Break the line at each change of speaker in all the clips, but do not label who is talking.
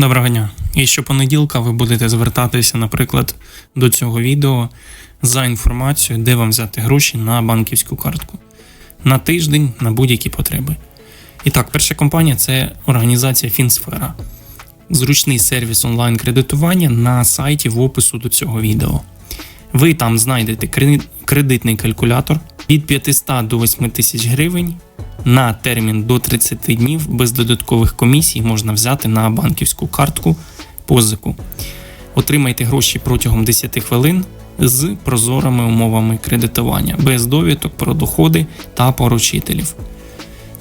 Доброго дня. І щопонеділка ви будете звертатися, наприклад, до цього відео за інформацією, де вам взяти гроші на банківську картку на тиждень на будь-які потреби. І так, перша компанія це організація Фінсфера. Зручний сервіс онлайн-кредитування на сайті в опису до цього відео. Ви там знайдете кредитний калькулятор від 500 до 8 тисяч гривень на термін до 30 днів без додаткових комісій можна взяти на банківську картку позику. Отримайте гроші протягом 10 хвилин з прозорими умовами кредитування, без довідок про доходи та поручителів.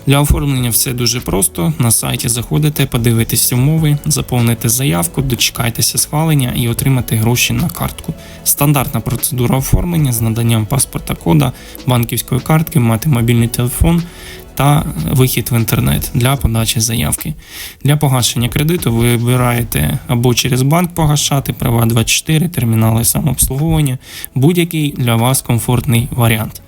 Для оформлення все дуже просто. На сайті заходите, подивитесь умови, заповните заявку, дочекайтеся схвалення і отримати гроші на картку. Стандартна процедура оформлення з наданням паспорта кода, банківської картки, мати мобільний телефон та вихід в інтернет для подачі заявки. Для погашення кредиту ви вибираєте або через банк погашати, права 24, термінали самообслуговування, будь-який для вас комфортний варіант.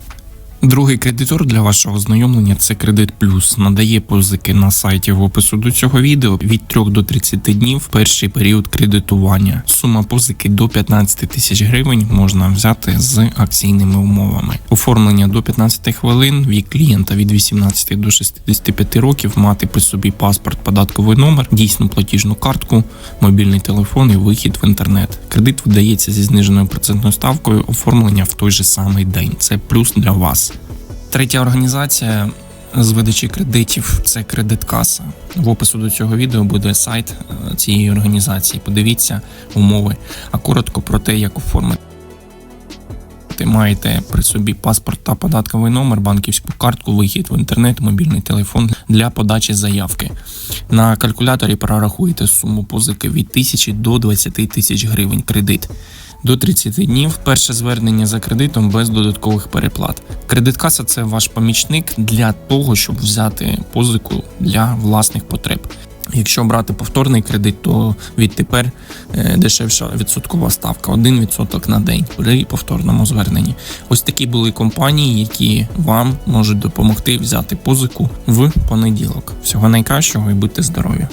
Другий кредитор для вашого ознайомлення це Кредит Плюс. Надає позики на сайті в опису до цього відео від 3 до 30 днів перший період кредитування. Сума позики до 15 тисяч гривень можна взяти з акційними умовами. Оформлення до 15 хвилин, вік клієнта від 18 до 65 років, мати при собі паспорт, податковий номер, дійсну платіжну картку, мобільний телефон і вихід в інтернет. Кредит видається зі зниженою процентною ставкою, оформлення в той же самий день. Це плюс для вас. Третя організація з видачі кредитів це кредиткаса. В опису до цього відео буде сайт е, цієї організації. Подивіться умови. А коротко про те, як оформити. Маєте при собі паспорт та податковий номер, банківську картку, вихід в інтернет, мобільний телефон для подачі заявки. На калькуляторі прорахуєте суму позики від 1000 до 20 тисяч гривень кредит. До 30 днів перше звернення за кредитом без додаткових переплат. Кредиткаса це ваш помічник для того, щоб взяти позику для власних потреб. Якщо брати повторний кредит, то відтепер е, дешевша відсоткова ставка 1% на день при повторному зверненні. Ось такі були компанії, які вам можуть допомогти взяти позику в понеділок. Всього найкращого і будьте здорові!